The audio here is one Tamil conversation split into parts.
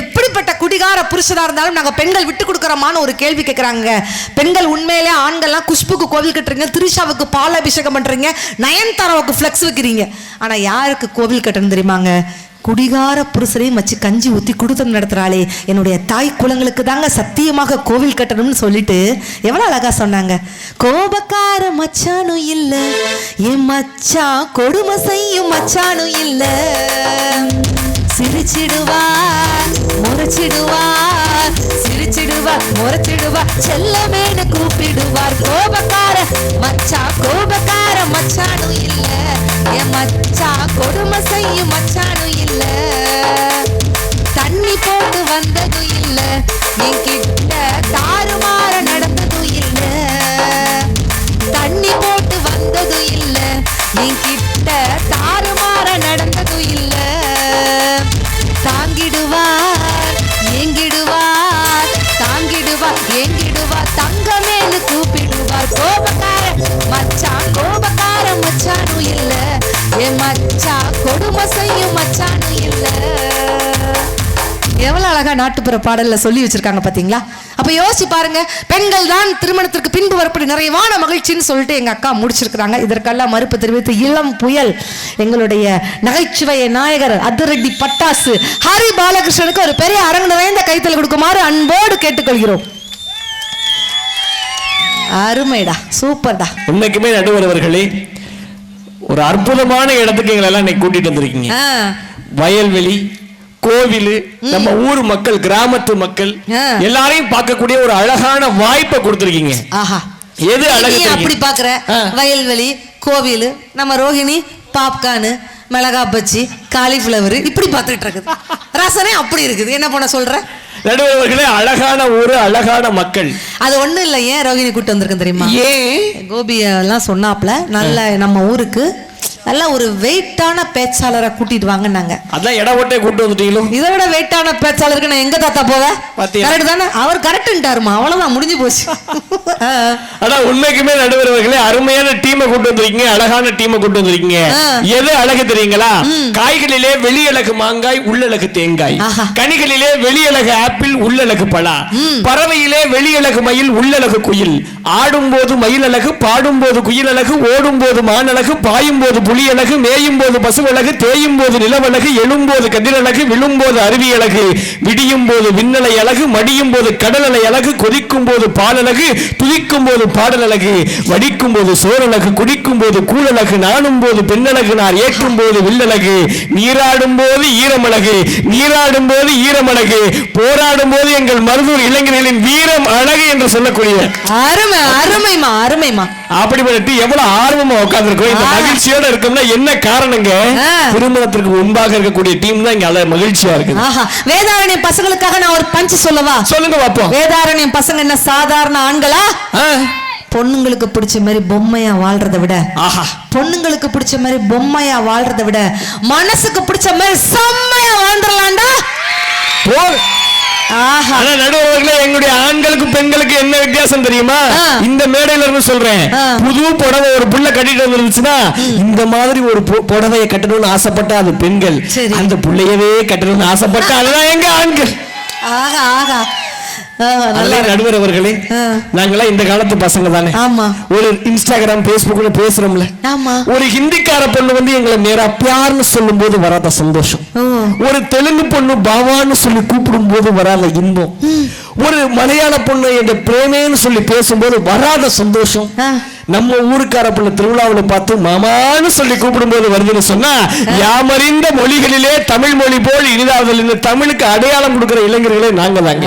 எப்படிப்பட்ட குடிகார புருஷனா இருந்தாலும் நாங்க பெண்கள் விட்டு கொடுக்குறோமான்னு ஒரு கேள்வி கேட்கறாங்க பெண்கள் உண்மையிலே ஆண்கள்லாம் குஷ்புக்கு கோவில் கட்டுறீங்க திரிஷாவுக்கு பால் அபிஷேகம் பண்றீங்க நயன்தாராவுக்கு ஃப்ளெக்ஸ் வைக்கிறீங்க. ஆனா யாருக்கு கோவில் கட்டணும் தெரியுமாங்க? குடிகார புருஷரையும் வச்சு கஞ்சி ஊற்றி குடுத்தம் நடத்துகிறாளே என்னுடைய தாய் குலங்களுக்கு தாங்க சத்தியமாக கோவில் கட்டணும்னு சொல்லிட்டு எவ்வளோ அழகாக சொன்னாங்க. கோபக்கார மச்சானும் இல்லை என் மச்சான் கொடுமை செய்யும் மச்சானும் இல்லை. சிரிச்சிடுவார் முறைச்சிடுவார். சிரிச்சிடுவார் முறைச்சிடுவார். செல்லமேனு கூப்பிடுவார். கோபக்கார மச்சா கோபக்கார மச்சானும் இல்ல. என் மச்சா கொடுமை செய்யும் மச்சானும் இல்ல. தண்ணி போட்டு வந்ததும் இல்ல. என்கிட்ட தாறுமாற நடந்ததும் இல்ல. தண்ணி போட்டு வந்ததும் இல்ல. என் கிட்ட இல்ல. எவ்வளவு அழகா நாட்டுப்புற பாடல்ல சொல்லி வச்சிருக்காங்க பாத்தீங்களா? அப்ப யோசிச்சு பாருங்க பெண்கள் தான் திருமணத்திற்கு பின்பு வரப்படி நிறைவான மகிழ்ச்சின்னு சொல்லிட்டு எங்க அக்கா முடிச்சிருக்கிறாங்க. இதற்கெல்லாம் மறுப்பு தெரிவித்து இளம் புயல் எங்களுடைய நகைச்சுவை நாயகர் அதிரடி பட்டாசு ஹரி பாலகிருஷ்ணனுக்கு ஒரு பெரிய அரங்கு நிறைந்த கைத்தல் கொடுக்குமாறு அன்போடு கேட்டுக்கொள்கிறோம். அருமைடா சூப்பர்டா. உண்மைக்குமே நடுவரவர்களே ஒரு அற்புதமான இடத்துக்கு எங்களை எல்லாம் இன்னைக்கு கூட்டிட்டு வந்திருக்கீங்க. வயல்வெளி கோவில் நம்ம ஊர் மக்கள் கிராமத்து மக்கள். எல்லாரையும் பார்க்கக்கூடிய ஒரு அழகான வாய்ப்பை கொடுத்திருக்கீங்க. எது அழகு? அப்படி பாக்குற. வயல்வெளி கோவில் நம்ம ரோஹிணி பாப்கார்னு மிளகா பச்சி காலிஃப்ளவர் இப்படி பார்த்துட்டு இருக்குது. ரசனே அப்படி இருக்குது. என்ன பண்ண சொல்ற? நடுவரவர்களே அழகான ஊரு அழகான மக்கள். அது ஒண்ணும் இல்லை ஏன் ரோஹிணி கூட்டு வந்திருக்கேன் தெரியுமா? ஏன்? கோபி எல்லாம் சொன்னாப்ல நல்ல நம்ம ஊருக்கு. நல்ல ஒரு வெயிட்டான பேச்சாளரை கூட்டிட்டு வாங்கன்னாங்க அதான் இட ஓட்டை கூட்டு வந்துட்டீங்களோ? இதை விட வெயிட்டான பேச்சாளருக்கு நான் எங்க தாத்தா போவேன்? கரெக்ட் தானே? அவர் கரெக்டுன்ட்டாருமா அவ்வளவுதான் முடிஞ்சு போச்சு. ஆனா உண்மைக்குமே நடுவரவர்களே அருமையான டீமை கூட்டு வந்திருக்கீங்க அழகான டீமை கூட்டு வந்திருக்கீங்க. எது அழகு தெரியுங்களா? காய்களிலே வெளியழகு மாங்காய் உள்ளழகு தேங்காய். கனிகளிலே வெளியழகு ஆப்பிள் உள்ளழகு பலா. பறவையிலே வெளியழகு மயில் உள்ளழகு குயில். ஆடும்போது மயில் அழகு பாடும்போது குயில் அழகு ஓடும்போது மானழகு பாயும்போது புலி அழகு மேயும் போது பசு அழகு தேயும் போது நிலவழகு எழும்போது கதிரழகு விழும்போது அருவி அழகு விடியும் போது விண்ணலை அழகு மடியும் போது கடல் அலை அழகு கொதிக்கும் போது பாலழகு துதிக்கும் போது பாடல் அழகு வடிக்கும் போது சோரழகு குடிக்கும் போது கூழழகு நாணும் போது பெண்ணழகு நான் ஏற்றும் போது வில்லழகு நீராடும் போது ஈரமழகு நீராடும் போது ஈரமழகு போராடும் போது எங்கள் மருதூர் இளைஞர்களின் வீரம் அழகு என்று சொல்லக்கூடிய அருமை அருமைமா அருமைமா அப்படிப்பட்டு எவ்வளவு ஆர்வமா உட்கார்ந்துருக்கோம். இந்த. மகிழ்ச்சியோட இருக்கோம்னா என்ன காரணங்க. திருமணத்திற்கு முன்பாக இருக்கக்கூடிய டீம் தான் இங்க மகிழ்ச்சியா இருக்குது. ஆஹா. வேதாரண்யம் பசங்களுக்காக நான் ஒரு பஞ்ச் சொல்லவா? சொல்லுங்க பாப்போம். வேதாரண்யம் பசங்க என்ன சாதாரண ஆண்களா. பொண்ணுங்களுக்கு பிடிச்ச மாதிரி பொம்மையா வாழ்றதை விட ஆஹா. பொண்ணுங்களுக்கு பிடிச்ச மாதிரி பொம்மையா வாழ்றதை விட மனசுக்கு பிடிச்ச மாதிரி செம்மையா வாழ்ந்துடலாம்டா. ஆனா நடுவர்களே எங்களுடைய ஆண்களுக்கும் பெண்களுக்கும் என்ன வித்தியாசம் தெரியுமா. இந்த மேடையில இருந்து சொல்றேன். புது புடவை ஒரு புள்ள கட்டிட்டு வந்துருந்துச்சுன்னா இந்த மாதிரி ஒரு புடவையை கட்டணும்னு ஆசைப்பட்டா அது பெண்கள். அந்த புள்ளையவே கட்டணும்னு ஆசைப்பட்டா அதுதான் எங்க ஆண்கள். ஆஹா ஆஹா. நடுவர் அவர்களே ஆ. நாங்கெல்லாம் இந்த காலத்து பசங்க தானே. ஒரு இன்ஸ்டாகிராம் பேஸ்புக்ல பேசுறோம்ல. ஒரு ஹிந்திக்கார பொண்ணு வந்து எங்களை நேரா பியார்னு சொல்லும் போது வராத சந்தோஷம். ஒரு தெலுங்கு பொண்ணு பாவான்னு சொல்லி கூப்பிடும் போது வராத இன்பம். ஒரு மலையாள பொண்ணு என்ற பிரேமேன்னு சொல்லி பேசும்போது வராத சந்தோஷம். நம்ம ஊருக்கார பொண்ணு திருவிழாவுல பார்த்து மாமான்னு சொல்லி கூப்பிடும் போது வருதுன்னு சொன்னா யாமறிந்த மொழிகளிலே தமிழ் மொழி போல் இனிதாவது இந்த தமிழுக்கு அடையாளம் கொடுக்கிற இளைஞர்களே நாங்க தாங்க.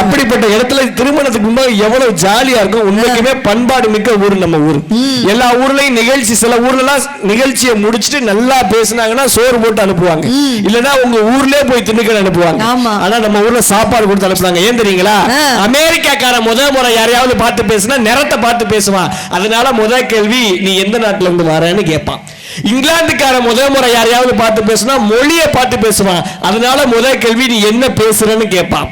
அப்படிப்பட்ட இடத்துல திருமணத்துக்கு முன்பாக எவ்வளவு ஜாலியா இருக்கும். உண்மைக்குமே பண்பாடு மிக்க ஊர் நம்ம ஊர். எல்லா ஊர்லயும் நிகழ்ச்சி சில ஊர்ல எல்லாம் நிகழ்ச்சியை முடிச்சிட்டு நல்லா பேசுனாங்கன்னா சோறு போட்டு அனுப்புவாங்க. இல்லனா உங்க ஊர்லயே போய் திண்டுக்கல் அனுப்புவாங்க. ஆனா நம்ம ஊர்ல சாப்பாடு கொடுத்து அனுப்புறாங்க ஏன் தெரியுங்களா. அமெரிக்காக்கார முத முறை யாரையாவது பார்த்து பேசுனா நிறத்தை பார்த்து பேசுவான். அதனால முத கேள்வி நீ எந்த நாட்டுல இருந்து வரேன்னு கேட்பான். இங்கிலாந்துக்கார முத முறை யாரையாவது பார்த்து பேசுனா மொழியை பார்த்து பேசுவான். அதனால முத கேள்வி நீ என்ன பேசுறன்னு கேட்பான்.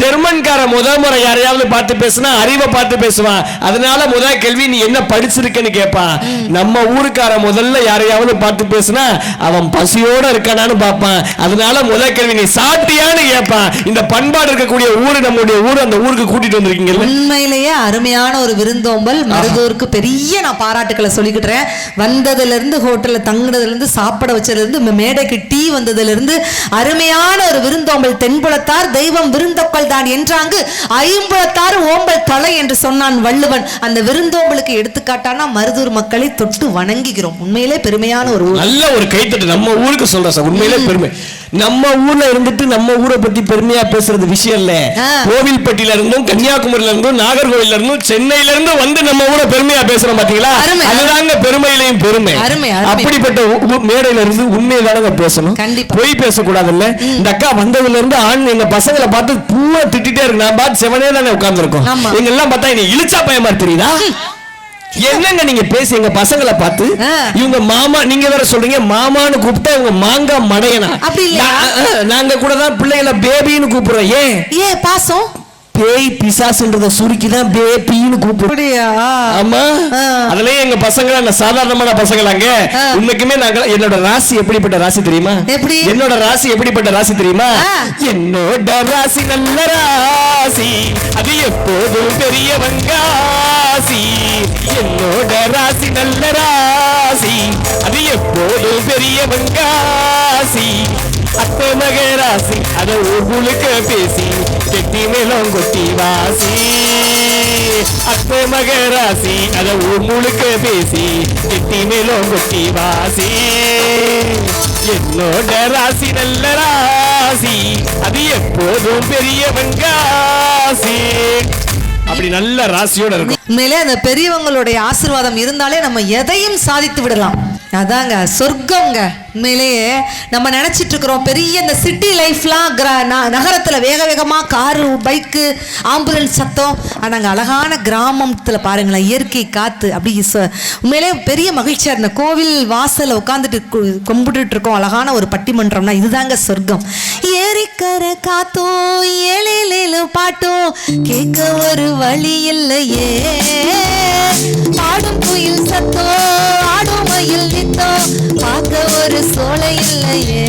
ஜெர்மன்கார முத முறை யாரையாவது பார்த்து பேசுனா அறிவை பார்த்து பேசுவான். அதனால முத கேள்வி நீ என்ன படிச்சிருக்கன்னு கேட்பான். நம்ம ஊருக்கார முதல்ல யாரையாவது பார்த்து பேசுனா அவன் பசியோட இருக்கானான்னு பார்ப்பான். அதனால முதல் கேள்வி நீ சாப்பிட்டியான்னு கேட்பான். இந்த பண்பாடு இருக்கக்கூடிய ஊரு நம்முடைய ஊர் அந்த ஊருக்கு கூட்டிட்டு வந்திருக்கீங்கல்ல? உண்மையிலேயே அருமையான ஒரு விருந்தோம்பல். மருதூருக்கு பெரிய நான் பாராட்டுக்களை சொல்லிக்கிட்டுறேன். வந்ததுல இருந்து ஹோட்டல்ல தங்குனதுல இருந்து சாப்பிட வச்சதுல இருந்து இந்த மேடைக்கு டீ வந்ததுல இருந்து அருமையான ஒரு விருந்தோம்பல் தென்புலத்தார் தெய்வம் விருந்தொக்கல் தான் என்றாங்கு ஐம்புலத்தார் ஓம்பல் தலை என்று சொன்னான் வள்ளுவன். அந்த விருந்தோம்பலுக்கு எடுத்துக்காட்டானா மருதூர் மக்களை தொட்டு வணங்குகிறோம். உண்மையிலே பெருமையான ஒரு நல்ல ஒரு கைத்தட்டு. நம்ம ஊருக்கு சொல்றேன் சார் உண்மையிலே பெருமை. நம்ம ஊர்ல இருந்துட்டு நம்ம ஊரை பத்தி பெருமையா பேசுறது விஷயம் இல்ல. கோவில்பட்டியில இருந்தும் கன்னியாகுமரியில இருந்தும் நாகர்கோவில்ல இருந்தும் சென்னையில இருந்து வந்து நம்ம ஊரை பெருமையா பேசுறோம் பாத்தீங்களா. அதுதாங்க பெருமையிலையும் பெருமை. அருமை. அப்படிப்பட்ட மேடையில இருந்து உண்மையை தானங்க பேசணும். பொய் பேசக்கூடாதுல்ல? இந்த அக்கா வந்ததுல இருந்து ஆண் எங்க பசங்களை பார்த்து பூவா திட்டிட்டே இருக்கு. நான் பார்த்து செவனே தானே உட்கார்ந்துருக்கோம். எங்க எல்லாம் பார்த்தா நீ இழிச்சா பையன் மாதிரி தெரியுதா? என்னங்க நீங்க பேசி எங்க பசங்களை பார்த்து. இவங்க மாமா நீங்க வேற சொல்றீங்க மாமான்னு கூப்பிட்டா இவங்க மாங்கா மடையனா? நாங்க கூட தான் பிள்ளைகளை பேபின்னு கூப்பிடுறோம். ஏன்? ஏ பாசம்? பேய் பிசாசுன்றத சுருக்கி தான் பேபின்னு கூப்பிடுறோம் அப்படியா? ஆமா. ஆ. அதுலயும் எங்க பசங்க என்ன சாதாரணமான பசங்களாங்க. உண்மைக்குமே நாங்க என்னோட ராசி எப்படிப்பட்ட ராசி தெரியுமா? எப்படி? என்னோட ராசி எப்படிப்பட்ட ராசி தெரியுமா. என்னோட ராசி நல்ல ராசி. அது எப்போதும் பெரியவங்க ராசி. என்னோட ராசி நல்ல ராசி. அது எப்போதும் பெரியவங்க ராசி. அத்தை மக ராசி. அத ஊருக்கு பேசி கெட்டி மேலும் கொட்டி வாசி. அத்தை மக ராசி அத ஊர் முழுக்க பேசி. கெட்டி மேலும் கொட்டி வாசி. என்னோட ராசி நல்ல ராசி. அது எப்போதும் பெரியவங்க ராசி அப்படி நல்ல ராசியோட இருக்கும். உண்மையிலே அந்த பெரியவங்களுடைய ஆசீர்வாதம் இருந்தாலே நம்ம எதையும் சாதித்து விடலாம். அதாங்க சொர்க்கங்க உண்மையிலேயே நம்ம நினச்சிட்டு இருக்கிறோம் பெரிய இந்த சிட்டி லைஃப்லாம் கிர ந- வேக வேகமாக காரு பைக்கு ஆம்புலன்ஸ் சத்தம். ஆனால் அங்க அழகான கிராமத்தில் பாருங்களேன் இயற்கை காற்று அப்படி உண்மையிலே பெரிய மகிழ்ச்சியாக இருந்த கோவில் வாசலில் உட்காந்துட்டு கும்பிட்டுட்டு இருக்கோம் அழகான ஒரு பட்டிமன்றம்னா இதுதாங்க சொர்க்கம். ஏரிக்கரை காத்தோ ஏழேலேலு பாட்டோ கேட்க ஒரு வழி இல்லையே. பாடும் குயில் சத்தோ கோயில் மயில் பார்க்க ஒரு சோலை இல்லையே.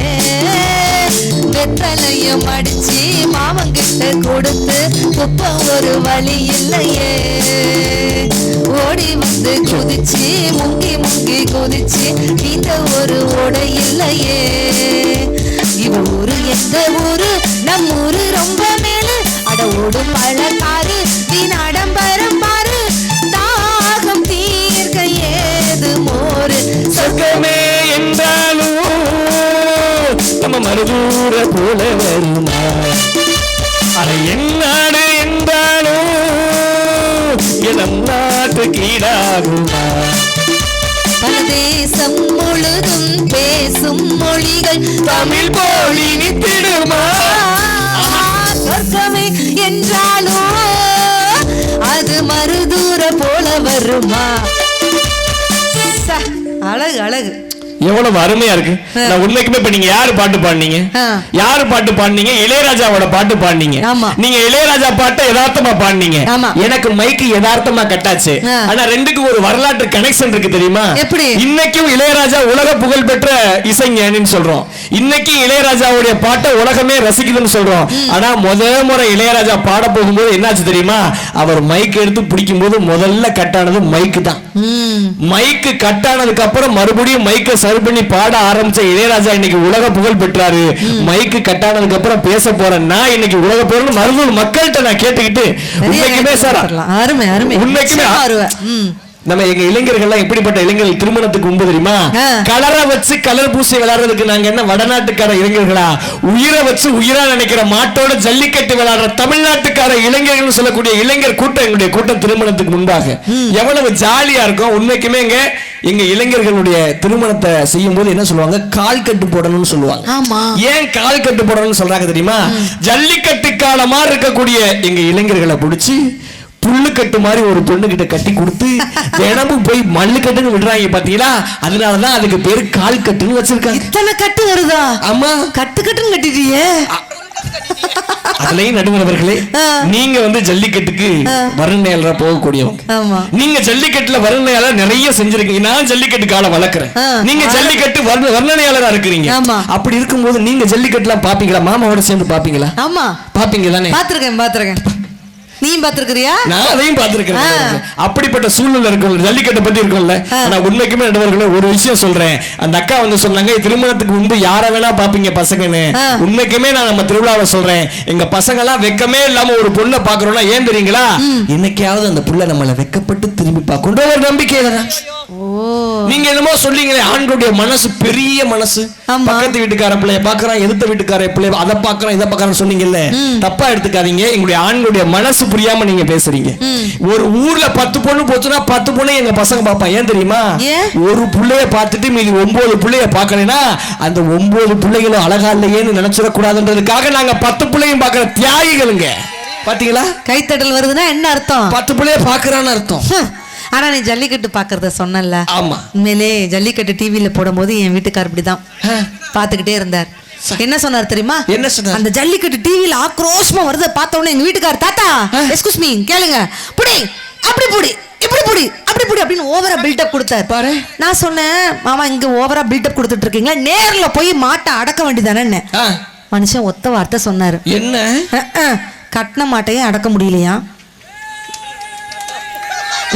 வெத்தலையும் அடிச்சு மாமங்கிட்ட கொடுத்து குப்ப ஒரு வழி இல்லையே. ஓடி வந்து குதிச்சு முங்கி முங்கி குதிச்சு இந்த ஒரு ஓடை இல்லையே. போல வருமா? அட என்னாடு என்றாலும் என் நாட்டு கீழாகுமா? பல தேசம் முழுதும் பேசும் மொழிகள் தமிழ் போலி நித்திடுமா சொர்க்கமே என்றாலும் அது மறுதூர போல வருமா? அழகு அழகு. எவ்வளவு அருமையா இருக்கு. நான் உண்மைக்குமே இப்ப நீங்க யாரு பாட்டு பாடுனீங்க. யாரு பாட்டு பாடுனீங்க? இளையராஜாவோட பாட்டு பாடுனீங்க. நீங்க இளையராஜா பாட்டை யதார்த்தமா பாடுனீங்க. எனக்கு மைக்கு யதார்த்தமா கட்டாச்சு. ஆனா ரெண்டுக்கும் ஒரு வரலாற்று கனெக்ஷன் இருக்கு தெரியுமா? இன்னைக்கும் இளையராஜா உலக புகழ் பெற்ற இசைஞானின்னு சொல்றோம். இன்னைக்கு இளையராஜாவுடைய பாட்டை உலகமே ரசிக்குதுன்னு சொல்றோம். ஆனா முத முறை இளையராஜா பாட போகும்போது என்னாச்சு தெரியுமா? அவர் மைக் எடுத்து பிடிக்கும் போது முதல்ல கட்டானது மைக்கு தான். மைக்கு கட் ஆனதுக்கு அப்புறம் மறுபடியும் மைக்க சரி பண்ணி பாட ஆரம்பிச்ச இளையராஜா இன்னைக்கு உலக புகழ் பெற்றாரு. மைக்கு கட் ஆனதுக்கு அப்புறம் பேச போறேன் நான் இன்னைக்கு உலக புகழ் மருதூர் மக்கள்கிட்ட நான் கேட்டுக்கிட்டு உண்மைக்குமே சார். உண்மைக்குமே நம்ம எங்க இளைஞர்கள்லாம் எப்படிப்பட்ட இளைஞர்கள் திருமணத்துக்கு உண்டு தெரியுமா. கலரை வச்சு கலர் பூசி விளையாடுறதுக்கு நாங்க என்ன வடநாட்டுக்கார இளைஞர்களா? உயிரை வச்சு உயிரா நினைக்கிற மாட்டோட ஜல்லிக்கட்டு விளையாடுற தமிழ்நாட்டுக்கார இளைஞர்கள் சொல்லக்கூடிய இளைஞர் கூட்டம் எங்களுடைய கூட்டம் திருமணத்துக்கு முன்பாக. எவ்வளவு ஜாலியா இருக்கும். உண்மைக்குமேங்க எங்க இளைஞர்களுடைய திருமணத்தை செய்யும் போது என்ன சொல்லுவாங்க? கால் கட்டு போடணும்னு சொல்லுவாங்க. ஏன் கால் கட்டு போடணும்னு சொல்றாங்க தெரியுமா? ஜல்லிக்கட்டு காலமா இருக்கக்கூடிய எங்க இளைஞர்களை பிடிச்சி புல்லு கட்டு மாதிரி ஒரு பொண்ணு கிட்ட கட்டி கொடுத்து தினமும் போய் மல்லு கட்டுன்னு விடுறாங்க பாத்தீங்களா? அதனாலதான் அதுக்கு பேரு கால் கட்டுன்னு வச்சிருக்காங்க. இத்தனை கட்டு வருதா? ஆமா. கட்டு கட்டுன்னு கட்டிட்டியே. அதுலயும் நடுவர்களே நீங்க வந்து ஜல்லிக்கட்டுக்கு வருணையாளரா போகக்கூடியவங்க. நீங்க ஜல்லிக்கட்டுல வர்ணனையாளர் நிறைய செஞ்சிருக்கீங்க. நான் ஜல்லிக்கட்டு காலை வளர்க்குறேன். நீங்க ஜல்லிக்கட்டு வர்ண- வர்ணனையாளரா இருக்கிறீங்க. அப்படி இருக்கும்போது நீங்க ஜல்லிக்கட்டுலாம் பாப்பீங்களா? மாமாவோட சேர்ந்து பாப்பீங்களா? ஆமா. பாப்பீங்க தானே பாத்திருக்கேன் பாத்திருக்கேன். நீயும் பாத்திருக்கிறியா நான் அதையும் பார்த்திருக்கிறேன். அப்படிப்பட்ட சூழ்நிலை இருக்கும் ஜல்லிக்கட்டை பத்தி இருக்கும்ல. ஆனா உண்மைக்குமே நடுவர்களே ஒரு விஷயம் சொல்றேன். அந்த அக்கா வந்து சொன்னாங்க திருமணத்துக்கு முன்பு யார வேணா பாப்பீங்க பசங்கன்னு. உண்மைக்குமே நான் நம்ம திருவிழாவை சொல்றேன். எங்க பசங்க எல்லாம் வெக்கமே இல்லாம ஒரு பொண்ணை பாக்குறோம்னா ஏன் தெரியுங்களா? இன்னைக்காவது அந்த புள்ள நம்மள வெக்கப்பட்டு திரும்பி பார்க்கணும் ஒரு நம்பிக்கையில தான். ஓ. நீங்க என்னமோ சொல்றீங்களே ஆண்களுடைய மனசு பெரிய மனசு. பக்கத்து வீட்டுக்கார பிள்ளைய பாக்குறான் எதிர்த்த வீட்டுக்கார பிள்ளைய அதை பாக்குறான் இதை பாக்குறான் சொன்னீங்கல்ல. தப்பா எடுத்துக்காதீங்க எங்களுடைய ஆண்களுடைய மனசு புரியாம நீங்க பேசுறீங்க. ஒரு ஊர்ல பத்து பொண்ணு போச்சுன்னா பத்து பொண்ணு எங்க பசங்க பாப்பான் ஏன் தெரியுமா? ஒரு புள்ளைய பார்த்துட்டு மீதி ஒன்பது புள்ளைய பார்க்கலைன்னா அந்த ஒன்பது பிள்ளைகளும் அழகா இல்லையேன்னு நினைச்சிடக்கூடாதுன்றதுக்காக நாங்க பத்து பிள்ளையும் பார்க்கிற தியாகிகளுங்க. பாத்தீங்களா? கைத்தட்டல் வருதுன்னா என்ன அர்த்தம்? பத்து பிள்ளைய பாக்குறான்னு அர்த்தம். ஆனா நீ ஜல்லிக்கட்டு பாக்குறத சொன்னல ஆமா. உண்மையிலே ஜல்லிக்கட்டு டிவில போடும்போது என் வீட்டுக்கார் இப்படிதான். பாத்துக்கிட்டே இருந்தார். என்ன சொன்னார் தெரியுமா? என்ன சொன்னார்? அந்த ஜல்லிக்கட்டு டிவில ஆக்ரோஷமா வருத பார்த்த உடனே எங்க வீட்டுக்கார் தாத்தா எஸ்கூஸ் மீ கேளுங்க. புடி அப்படி புடி இப்படி புடி அப்படி புடி அப்படின்னு ஓவரா பில்டப் கொடுத்தார். பாரு. நான் சொன்னேன் மாமா இங்க ஓவரா பில்டப் கொடுத்துட்டு இருக்கீங்க நேர்ல போய் மாட்டை அடக்க வேண்டியதானே மனுஷன் ஒத்த வார்த்தை சொன்னாரு. என்ன? கட்டின மாட்டையே அடக்க முடியலையா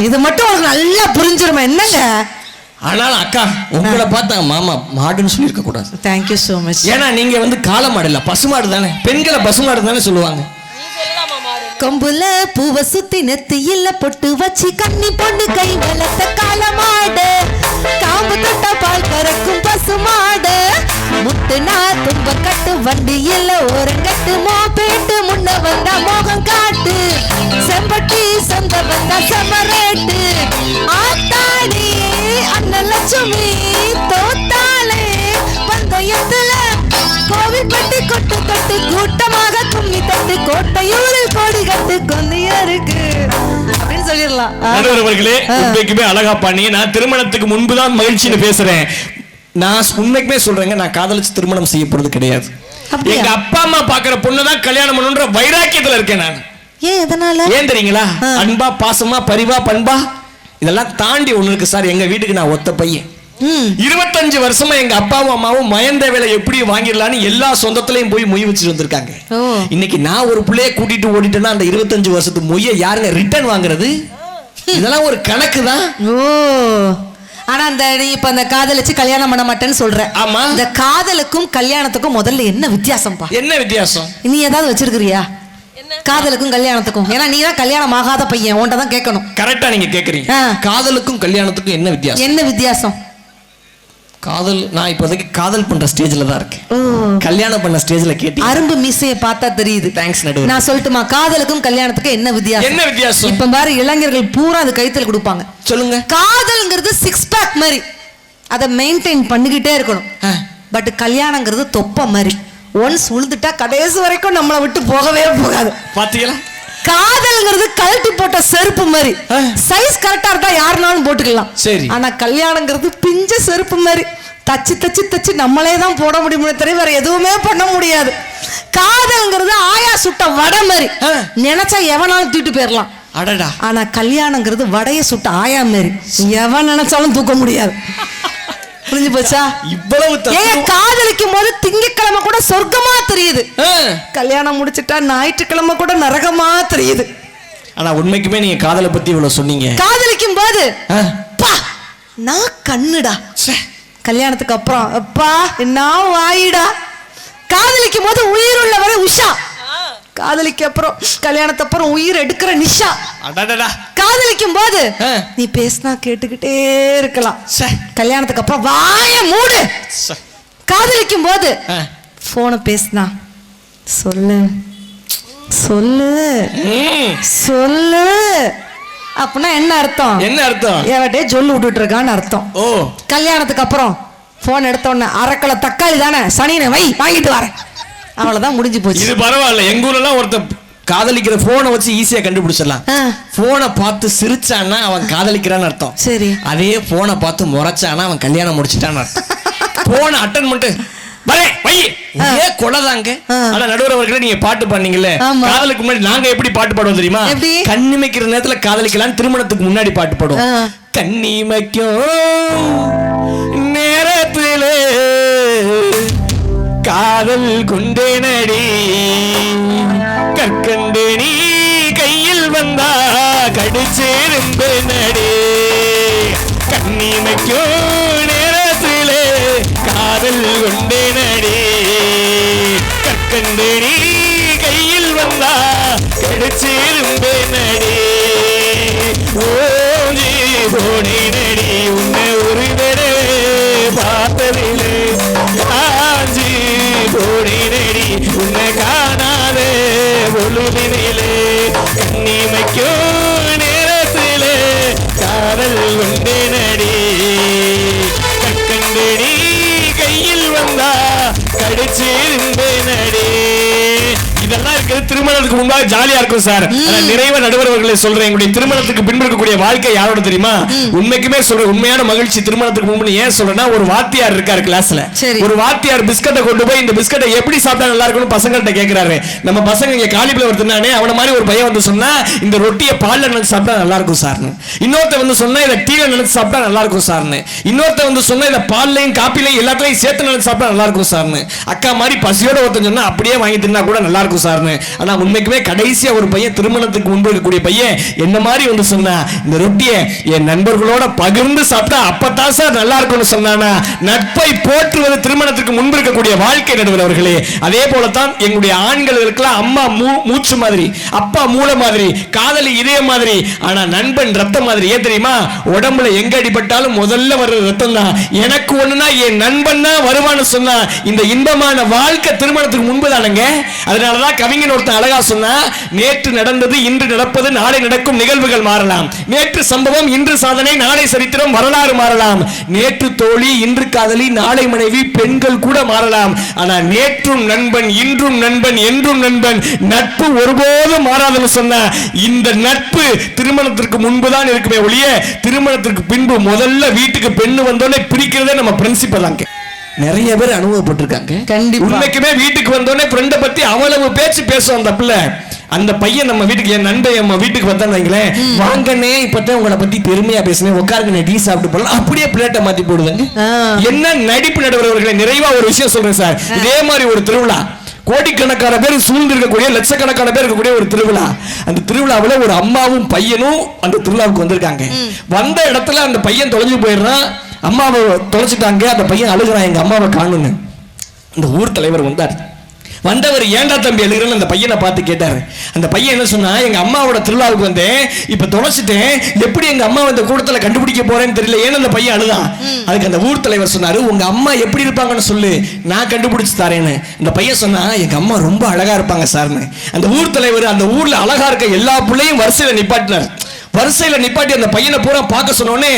இது மட்டும் உனக்கு நல்லா புரிஞ்சிருமா? என்னங்க? ஆனாலும் அக்கா உங்களை பார்த்தா மாமா மாடுன்னு சொல்லியிருக்க கூடாது. தேங்க்யூ ஸோ மச் ஏன்னா நீங்க வந்து காளை மாடு இல்ல பசுமாடு தானே. பெண்களை பசுமாடு தானே சொல்லுவாங்க. கொம்புல பூவ சுத்தி நெத்தியில பொட்டு வச்சு கன்னி பொண்ணு கை வளர்த்த காலமாடு காம்பு தொட்ட பால் கறக்கும் பசுமாடு முட்டுனா தும்ப கட்டு வண்டியில ஓரங்கட்டு மோப்பேட்டு முன்ன வந்தா மோகம் காட்டு. உண்மைக்குமே அழகா பண்ணி நான் திருமணத்துக்கு முன்புதான் மகிழ்ச்சின்னு பேசுறேன். நான் உண்மைக்குமே சொல்றேங்க நான் காதலிச்சு திருமணம் செய்ய போறது கிடையாது? எங்க அப்பா அம்மா பாக்குற பொண்ணு தான் கல்யாணம் பண்ணுன்ற வைராக்கியத்துல இருக்கேன் நான். ஏன் எதனால? ஏன் தெரியுங்களா? அன்பா பாசமா பரிவா பண்பா இதெல்லாம் தாண்டி ஒண்ணு இருக்கு சார். எங்க வீட்டுக்கு நான் ஒத்த பையன். இருபத்தஞ்சு வருஷமா எங்க அப்பாவும் அம்மாவும் மயந்த வேலை எப்படி வாங்கிடலான்னு எல்லா சொந்தத்திலையும் போய் மொய் வச்சுட்டு வந்திருக்காங்க. இன்னைக்கு நான் ஒரு பிள்ளைய கூட்டிட்டு ஓடிட்டேன்னா அந்த இருபத்தஞ்சு வருஷத்து மொய்யை யாருங்க ரிட்டர்ன் வாங்குறது? இதெல்லாம் ஒரு கணக்கு தான் ஓ. ஆனா அந்த நீ இப்ப அந்த காதலிச்சு கல்யாணம் பண்ண மாட்டேன்னு சொல்ற. ஆமா. இந்த காதலுக்கும் கல்யாணத்துக்கும் முதல்ல என்ன வித்தியாசம்பா? என்ன வித்தியாசம்? நீ ஏதாவது வச்சிருக்கிறியா? காதலுக்கும் கல்யாணத்துக்கும். ஏன்னா நீ தான் கல்யாணம் ஆகாத பையன். உன்கிட்ட தான் கேட்கணும் கரெக்டா நீங்க கேக்குறீங்க. காதலுக்கும் கல்யாணத்துக்கும் என்ன வித்தியாசம்? என்ன வித்தியாசம்? காதல் நான் இப்போதைக்கு காதல் பண்ற ஸ்டேஜ்ல தான் இருக்கேன். கல்யாணம் பண்ண ஸ்டேஜ்ல கேட்டீங்க. அரும்பு மீசைய பார்த்தா தெரியுது. தேங்க்ஸ் நடுவர். நான் சொல்லட்டுமா? காதலுக்கும் கல்யாணத்துக்கும் என்ன வித்தியாசம்? என்ன வித்தியாசம்? இப்ப பாரு இளைஞர்கள் பூரா அது கைத்துல கொடுப்பாங்க. சொல்லுங்க. காதல்ங்கிறது சிக்ஸ் பேக் மாதிரி. அதை மெயின்டைன் பண்ணிக்கிட்டே இருக்கணும். பட் கல்யாணங்கிறது தொப்ப மாதிரி. ஒன்ஸ் உழுதுட்டா கடைசி வரைக்கும் நம்மளை விட்டு போகவே போகாது. பாத்தீங்களா? காதல்ங்கிறது கழட்டி போட்ட செருப்பு மாதிரி. சைஸ் கரெக்டா இருந்தா யாருனாலும் போட்டுக்கலாம். சரி. ஆனா கல்யாணங்கிறது பிஞ்ச செருப்பு மாதிரி. தச்சு தச்சு தச்சு நம்மளே தான் போட முடியுமே தவிர வேற எதுவுமே பண்ண முடியாது. காதல்ங்கிறது ஆயா சுட்ட வடை மாதிரி. நினைச்சா எவனாலும் தூக்கிட்டு போயிடலாம் அடடா. ஆனா கல்யாணங்கிறது வடைய சுட்ட ஆயா மாதிரி. எவன் நினைச்சாலும் தூக்க முடியாது. புரிஞ்சு போச்சா? இவ்வளவு தத்துவம். காதலிக்கும் போது திங்கக்கிழமை கூட சொர்க்கமா தெரியுது. கல்யாணம் முடிச்சிட்டா ஞாயிற்றுக்கிழமை கூட நரகமா தெரியுது. ஆனா உண்மைக்குமே நீங்க காதலை பத்தி இவ்வளவு சொன்னீங்க. காதலிக்கும் போது நான் கண்ணுடா. கல்யாணத்துக்கு அப்புறம் அப்பா என்ன வாயிடா காதலிக்கும் போது உயிர் உள்ளவரை உஷா காதலிக்கு அப்புறம் கல்யாணத்து அப்புறம் உயிர் எடுக்கிற நிஷா காதலிக்கும் போது. நீ பேசினா கேட்டுக்கிட்டே இருக்கலாம். கல்யாணத்துக்கு அப்புறம் வாய மூடு. காதலிக்கும் போது. போனை பேசினா சொல்லு சொல்லு. சொல்லு அப்படின்னா என்ன அர்த்தம்? என்ன அர்த்தம்? எவட்டே சொல்லு விட்டுட்டு இருக்கான்னு அர்த்தம். ஓ. கல்யாணத்துக்கு அப்புறம் போன் எடுத்த உடனே அரைக்கலை தக்காளி தானே? சனியனை வை வாங்கிட்டு வரேன். அவ்வளவுதான் முடிஞ்சு போச்சு. இது பரவாயில்ல. எங்க ஊர்ல எல்லாம் ஒருத்தன் காதலிக்கிற போனை வச்சு ஈஸியா கண்டுபிடிச்சிடலாம். போனை பார்த்து சிரிச்சான்னா அவன் காதலிக்கிறான்னு அர்த்தம். சரி. அதே போனை பார்த்து முறைச்சானா அவன் கல்யாணம் முடிச்சிட்டான்னு அர்த்தம். போனை அட்டன் பண்ணிட்டு கொலதாங்க. ஆனா நடுவர் அவர்களே நீங்க பாட்டு பாடுனீங்கல்ல ஆமா. காதலுக்கு முன்னாடி நாங்க எப்படி பாட்டு பாடுவோம் தெரியுமா? கண்ணிமைக்கிற நேரத்துல காதலிக்கலாம் திருமணத்துக்கு முன்னாடி பாட்டு பாடுவோம். கண்ணிமைக்கும் நேரத்திலே காதல் கொண்டேனடி கற்கண்டு நீ கையில் வந்தா கடிச்சேரும்பேனடி கண்ணிமைக்கும் கற்கண்டு நீ கையில் வந்தா கடிச்சேரும்பேனடி ஓஜி போனேனடி உன்னை ஒரு தடவை பார்த்ததில்லை. காஞ்சி போனேனடி உன்னை காணாதே பொழுதினிலே. கண்ணிமைக்கும் திருமணத்துக்கு முன்பாக ஜாலியா இருக்கும் சார். நிறைவா நடுவர்களை சொல்றேன். எங்களுடைய திருமணத்துக்கு பின்பு இருக்கக்கூடிய வாழ்க்கை யாரோட தெரியுமா? உண்மைக்குமே சொல்றேன். உண்மையான மகிழ்ச்சி திருமணத்துக்கு முன்பு ஏன் சொல்றேன்னா ஒரு வாத்தியார் இருக்காரு கிளாஸ்ல. ஒரு வாத்தியார் பிஸ்கட்டை கொண்டு போய் இந்த பிஸ்கட்டை எப்படி சாப்பிட்டா நல்லா இருக்கும்னு பசங்கள்ட்ட கேக்குறாரு. நம்ம பசங்க இங்க காலிஃபிளவர் தின்னானே அவன மாதிரி ஒரு பையன் வந்து சொன்னா இந்த ரொட்டியை பால்ல நினைச்சு சாப்பிட்டா நல்லா இருக்கும் சார்னு. இன்னொருத்த வந்து சொன்னா இதை டீல நினைச்சு சாப்பிட்டா நல்லா இருக்கும் சார்னு. இன்னொருத்த வந்து சொன்னா இதை பால்லையும் காப்பிலையும் எல்லாத்துலயும் சேர்த்து நினைச்சு சாப்பிட்டா நல்லா இருக்கும் சார்னு. அக்கா மாதிரி பசியோட ஒருத்தன் சொன்னா அப்படியே வாங்கி தின்னா கூட நல்லா இருக்கும் சார்னு. ஆனால் உண்மைக்குமே கடைசியா ஒரு பையன் திருமணத்துக்கு முன்பு இருக்கக்கூடிய பையன் என்ன மாதிரி வந்து சொன்னான் இந்த ரொட்டியை என் நண்பர்களோட பகிர்ந்து சாப்பிட்டா அப்பதான் சார் நல்லா இருக்கும்னு சொன்னானா? நட்பை போற்றுவது திருமணத்துக்கு முன்பு இருக்கக்கூடிய வாழ்க்கை நடுவர் அவர்களே. அதே போலத்தான் எங்களுடைய ஆண்களுக்கெல்லாம் அம்மா மூ- மூச்சு மாதிரி அப்பா மூளை மாதிரி காதலி இதய மாதிரி ஆனா நண்பன் ரத்தம் மாதிரி. ஏன் தெரியுமா? உடம்புல எங்க அடிபட்டாலும் முதல்ல வர்ற ரத்தம் தான். எனக்கு ஒண்ணுனா என் நண்பன் தான் வருவான்னு சொன்னா இந்த இன்பமான வாழ்க்கை திருமணத்துக்கு முன்பு தானுங்க. அதனாலதான் கவிஞன் ஒருத்தன் அழகா சொன்னா நேற்று நடந்தது இன்று நடப்பது நாளை நடக்கும் நிகழ்வுகள் மாறலாம். நேற்று சம்பவம் இன்று சாதனை நாளை சரித்திரம் வரலாறு மாறலாம். நேற்று தோழி இன்று காதலி நாளை மனைவி பெண்கள் கூட மாறலாம். ஆனா நேற்றும் நண்பன் இன்றும் நண்பன் என்றும் நண்பன் நட்பு ஒருபோதும் மாறாதுன்னு சொன்ன இந்த நட்பு திருமணத்திற்கு முன்பு தான் இருக்குமே ஒழிய திருமணத்திற்கு பின்பு முதல்ல வீட்டுக்கு பெண்ணு வந்தோடனே பிரிக்கிறதே நம்ம பிரின்சிபல் தாங்க நிறைய பேர் அனுபவப்பட்டிருக்காங்க. கண்டிப்பா. உண்மைக்குமே வீட்டுக்கு வந்தோடனே ஃப்ரெண்டை பத்தி அவ்வளவு பேச்சு பேசும் அந்த பிள்ளை. அந்த பையன் நம்ம வீட்டுக்கு என் நண்பன் நம்ம வீட்டுக்கு வந்தான்னு வைங்களேன் வாங்கண்ணே இப்பதான் உங்களை பத்தி பெருமையா பேசுனேன். உட்காருங்க டீ சாப்பிட்டு போலாம். அப்படியே பிளேட்டை மாத்தி போடுவாங்க. என்ன நடிப்பு நடுவர்களை நிறைவா ஒரு விஷயம் சொல்றேன் சார். இதே மாதிரி ஒரு திருவிழா. கோடிக்கணக்கான பேர் சூழ்ந்து இருக்கக்கூடிய லட்சக்கணக்கான பேர் இருக்கக்கூடிய ஒரு திருவிழா. அந்த திருவிழாவுல ஒரு அம்மாவும் பையனும் அந்த திருவிழாவுக்கு வந்திருக்காங்க. வந்த இடத்துல அந்த பையன் தொலைஞ்சு போயிடுறான். அம்மாவை தொலைச்சிட்டாங்க அந்த பையன் அழுகுறான் எங்க அம்மாவை காணுங்க. இந்த ஊர் தலைவர் வந்தார். வந்தவர் ஏன்டா தம்பி எழுகிறன்னு அந்த பையனை பார்த்து கேட்டாரு. அந்த பையன் என்ன சொன்னா எங்க அம்மாவோட திருவிழாவுக்கு வந்தேன் இப்ப தொலைச்சிட்டேன். எப்படி எங்க அம்மா இந்த கூட்டத்துல கண்டுபிடிக்க போறேன்னு தெரியல ஏன்னு அந்த பையன் அழுதான் அதுக்கு அந்த ஊர் தலைவர் சொன்னாரு உங்க அம்மா எப்படி இருப்பாங்கன்னு சொல்லு நான் கண்டுபிடிச்சு தரேன்னு. அந்த பையன் சொன்னா எங்க அம்மா ரொம்ப அழகா இருப்பாங்க சார்னு. அந்த ஊர் தலைவர் அந்த ஊர்ல அழகா இருக்க எல்லா பிள்ளையும் வரிசையில நிப்பாட்டினார். வரிசையில நிப்பாட்டி அந்த பையனை பூரா பார்க்க சொன்னோடனே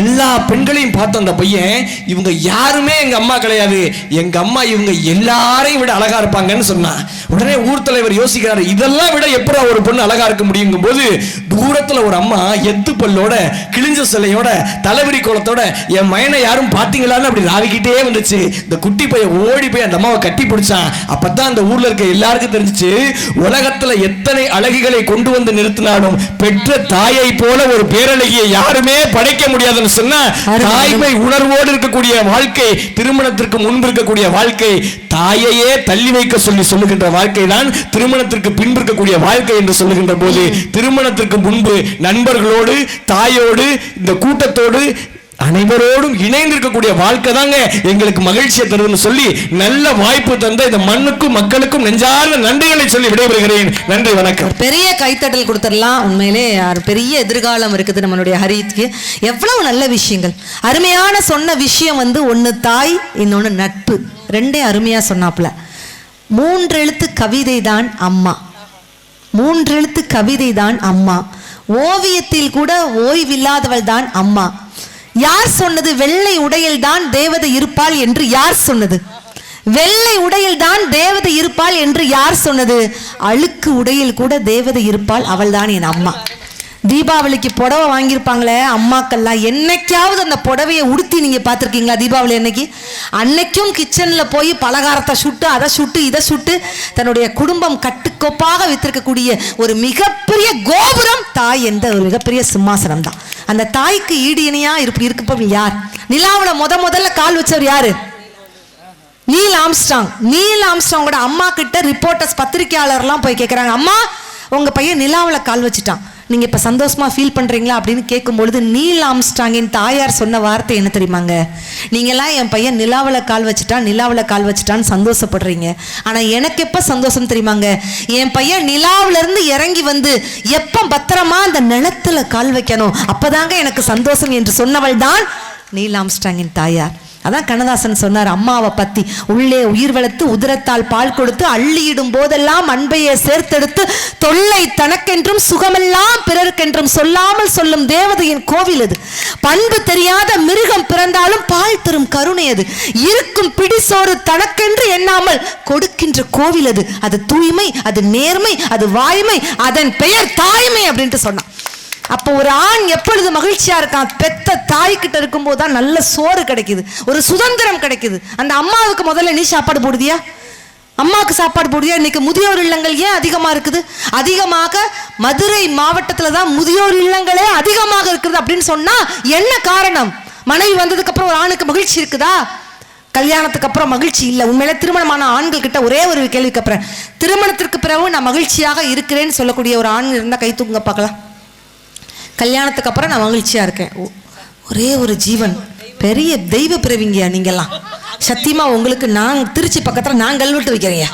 எல்லா பெண்களையும் பார்த்த அந்த பையன் இவங்க யாருமே எங்க அம்மா கிடையாது. எங்க அம்மா இவங்க எல்லாரையும் விட அழகா இருப்பாங்கன்னு சொன்னான். உடனே ஊர் தலைவர் யோசிக்கிறாரு இதெல்லாம் விட எப்படா ஒரு பொண்ணு அழகா இருக்க முடியுங்கும் போது தூரத்துல ஒரு அம்மா எத்து பல்லோட கிழிஞ்ச சிலையோட தலைவரி கோலத்தோட என் மயனை யாரும் பார்த்தீங்களான்னு அப்படி ராவிக்கிட்டே வந்துச்சு. இந்த குட்டி பையன் ஓடி போய் அந்த அம்மாவை கட்டி பிடிச்சான். அப்பதான் அந்த ஊர்ல இருக்க எல்லாருக்கும் தெரிஞ்சுச்சு உலகத்துல எத்தனை அழகிகளை கொண்டு வந்து நிறுத்தினாலும் பெற்ற தாய் போல ஒரு பேரழகியை யாருமே படைக்க முடியாதுன்னு சொன்னா. தாய்மை உணர்வோடு இருக்கக்கூடிய வாழ்க்கை திருமணத்திற்கு முன்பு இருக்கக்கூடிய வாழ்க்கை தாயையே தள்ளி வைக்க சொல்லி சொல்லுகின்ற வாழ்க்கை தான் திருமணத்திற்கு பின்பு இருக்கக்கூடிய வாழ்க்கை என்று சொல்லுகின்ற போது திருமணத்திற்கு முன்பு நண்பர்களோடு தாயோடு இந்த கூட்டத்தோடு அனைவரோடும் இணைந்திருக்கக்கூடிய வாழ்க்கை தாங்க எங்களுக்கு மகிழ்ச்சியை தருதுன்னு சொல்லி நல்ல வாய்ப்பு தந்த இந்த மண்ணுக்கும் மக்களுக்கும் நெஞ்சார்ந்த நன்றிகளை சொல்லி விடைபெறுகிறேன். நன்றி வணக்கம். பெரிய கைத்தட்டல் கொடுத்துடலாம். உண்மையிலே பெரிய எதிர்காலம் இருக்குது நம்மளுடைய ஹரிக்கு எவ்வளவு நல்ல விஷயங்கள். அருமையான சொன்ன விஷயம் வந்து ஒன்று தாய் இன்னொன்று நட்பு. ரெண்டே அருமையாக சொன்னாப்புல. மூன்றெழுத்து கவிதை தான் அம்மா. மூன்றெழுத்து கவிதை தான் அம்மா. ஓவியத்தில் கூட ஓய்வில்லாதவள் தான் அம்மா. யார் சொன்னது வெள்ளை உடையில் தான் தேவதை இருப்பாள் என்று யார் சொன்னது? வெள்ளை உடையில் தான் தேவதை இருப்பாள் என்று யார் சொன்னது? அழுக்கு உடையில் கூட தேவதை இருப்பாள் அவள்தான் என் அம்மா. தீபாவளிக்கு புடவை வாங்கியிருப்பாங்களே அம்மாக்கள்லாம் என்னைக்காவது அந்த புடவையை உடுத்தி நீங்கள் பார்த்துருக்கீங்களா தீபாவளி அன்னைக்கு? அன்னைக்கும் கிச்சனில் போய் பலகாரத்தை சுட்டு அதை சுட்டு இதை சுட்டு தன்னுடைய குடும்பம் கட்டுக்கோப்பாக வைத்திருக்கக்கூடிய ஒரு மிகப்பெரிய கோபுரம் தாய் எந்த ஒரு மிகப்பெரிய சிம்மாசனம் தான். அந்த தாய்க்கு ஈடு இணையாக இருப்பு இருக்கப்போ யார்? நிலாவில் முத முதல்ல கால் வச்சவர் யார்? நீல் ஆம்ஸ்டாங் நீல் ஆம்ஸ்டாங்கோட அம்மா கிட்ட ரிப்போர்ட்டர்ஸ் பத்திரிக்கையாளர்லாம் போய் கேட்குறாங்க அம்மா உங்கள் பையன் நிலாவில் கால் வச்சுட்டான். நீங்க இப்ப சந்தோஷமா ஃபீல் பண்றீங்களா அப்படின்னு கேட்கும்பொழுது நீல் ஆம்ஸ்டாங்கின் தாயார் சொன்ன வார்த்தை என்ன தெரியுமாங்க? நீங்களாம் என் பையன் நிலாவில் கால் வச்சுட்டான் நிலாவில் கால் வச்சுட்டான்னு சந்தோஷப்படுறீங்க. ஆனா எனக்கு எப்ப சந்தோஷம் தெரியுமாங்க? என் பையன் நிலாவுல இருந்து இறங்கி வந்து எப்ப பத்திரமா அந்த நிலத்துல கால் வைக்கணும்? அப்பதாங்க எனக்கு சந்தோஷம் என்று சொன்னவள் தான் நீல் ஆம்ஸ்டாங்கின் தாயார். அதான் கண்ணதாசன் சொன்னார் அம்மாவை பத்தி உள்ளே உயிர் வளர்த்து உதிரத்தால் பால் கொடுத்து அள்ளியிடும் போதெல்லாம் அன்பையே சேர்த்தெடுத்து தொல்லை தனக்கென்றும் சுகமெல்லாம் பிறருக்கென்றும் சொல்லாமல் சொல்லும் தேவதையின் கோவில் அது. பண்பு தெரியாத மிருகம் பிறந்தாலும் பால் தரும் கருணை அது. இருக்கும் பிடிசோறு தனக்கென்று எண்ணாமல் கொடுக்கின்ற கோவில் அது. அது தூய்மை அது நேர்மை அது வாய்மை அதன் பெயர் தாய்மை அப்படின்ட்டு சொன்னான். அப்போ ஒரு ஆண் எப்பொழுது மகிழ்ச்சியா இருக்கான்? பெத்த தாய் கிட்ட இருக்கும்போது தான் நல்ல சோறு கிடைக்குது. ஒரு சுதந்திரம் கிடைக்குது. அந்த அம்மாவுக்கு முதல்ல நீ சாப்பாடு போடுதியா? அம்மாவுக்கு சாப்பாடு போடுதியா? இன்னைக்கு முதியோர் இல்லங்கள் ஏன் அதிகமாக இருக்குது? அதிகமாக மதுரை மாவட்டத்தில் தான் முதியோர் இல்லங்களே அதிகமாக இருக்குது அப்படின்னு சொன்னால் என்ன காரணம்? மனைவி வந்ததுக்கு அப்புறம் ஒரு ஆணுக்கு மகிழ்ச்சி இருக்குதா? கல்யாணத்துக்கு அப்புறம் மகிழ்ச்சி இல்லை. உண்மையில திருமணமான ஆண்கள் கிட்ட ஒரே ஒரு கேள்வி கேட்பறேன் திருமணத்திற்கு பிறகு நான் மகிழ்ச்சியாக இருக்கிறேன்னு சொல்லக்கூடிய ஒரு ஆண் இருந்தால் கை தூங்க பார்க்கலாம். கல்யாணத்துக்கு அப்புறம் நான் மகிழ்ச்சியா இருக்கேன். ஒரே ஒரு ஜீவன். பெரிய தெய்வ பிறவிங்கயா நீங்கெல்லாம். சத்தியமா உங்களுக்கு நான் திருச்சி பக்கத்துல நான் கல்வெட்டு வைக்கிறேன்யா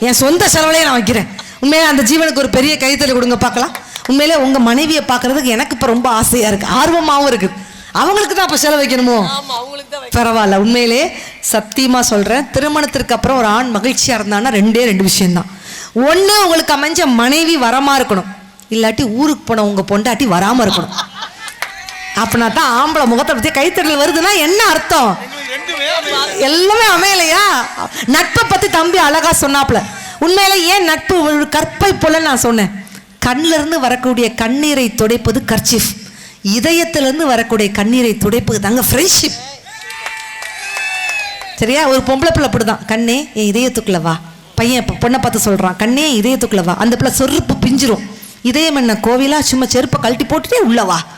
என் சொந்த செலவுலயே நான் வைக்கிறேன். உண்மையிலே அந்த ஜீவனுக்கு ஒரு பெரிய கைத்தறி கொடுங்க பார்க்கலாம். உண்மையிலே உங்க மனைவியை பார்க்கறதுக்கு எனக்கு இப்ப ரொம்ப ஆசையா இருக்கு. ஆர்வமாவும் இருக்கு. அவங்களுக்கு தான் அப்ப செலவு வைக்கணுமோ. பரவாயில்ல. உண்மையிலே சத்தியமா சொல்றேன். திருமணத்திற்கு அப்புறம் ஒரு ஆண் மகிழ்ச்சியா இருந்தான்னா ரெண்டே ரெண்டு விஷயம்தான். ஒண்ணு உங்களுக்கு அமைஞ்ச மனைவி வரமா இருக்கணும். இல்லாட்டி ஊருக்கு போன உங்கள் பொண்டாட்டி வராமல் இருக்கணும். அப்படின்னா தான் ஆம்பளை முகத்தை பற்றி கைத்தறல் வருதுன்னா என்ன அர்த்தம்? எல்லாமே அமையலையா? நட்பை பற்றி தம்பி அழகா சொன்னாப்புல. உண்மையில ஏன் நட்பு ஒரு கற்பை போல நான் சொன்னேன்? கண்ணிலிருந்து வரக்கூடிய கண்ணீரை துடைப்பது கர்ச்சிஃப். இதயத்திலிருந்து வரக்கூடிய கண்ணீரை துடைப்பது தாங்க ஃப்ரெண்ட்ஷிப் சரியா? ஒரு பொம்பளை பிள்ளை அப்படிதான். கண்ணே என் இதயத்துக்குள்ள வா. பையன் பொண்ணை பார்த்து சொல்கிறான் கண்ணே என் இதயத்துக்குள்ள வா. அந்த பிள்ளை சொருப்பு பிஞ்சிரும். இதயம் என்ன கோவிலா சும்மா செருப்பை கழட்டி போட்டுட்டே உள்ளவா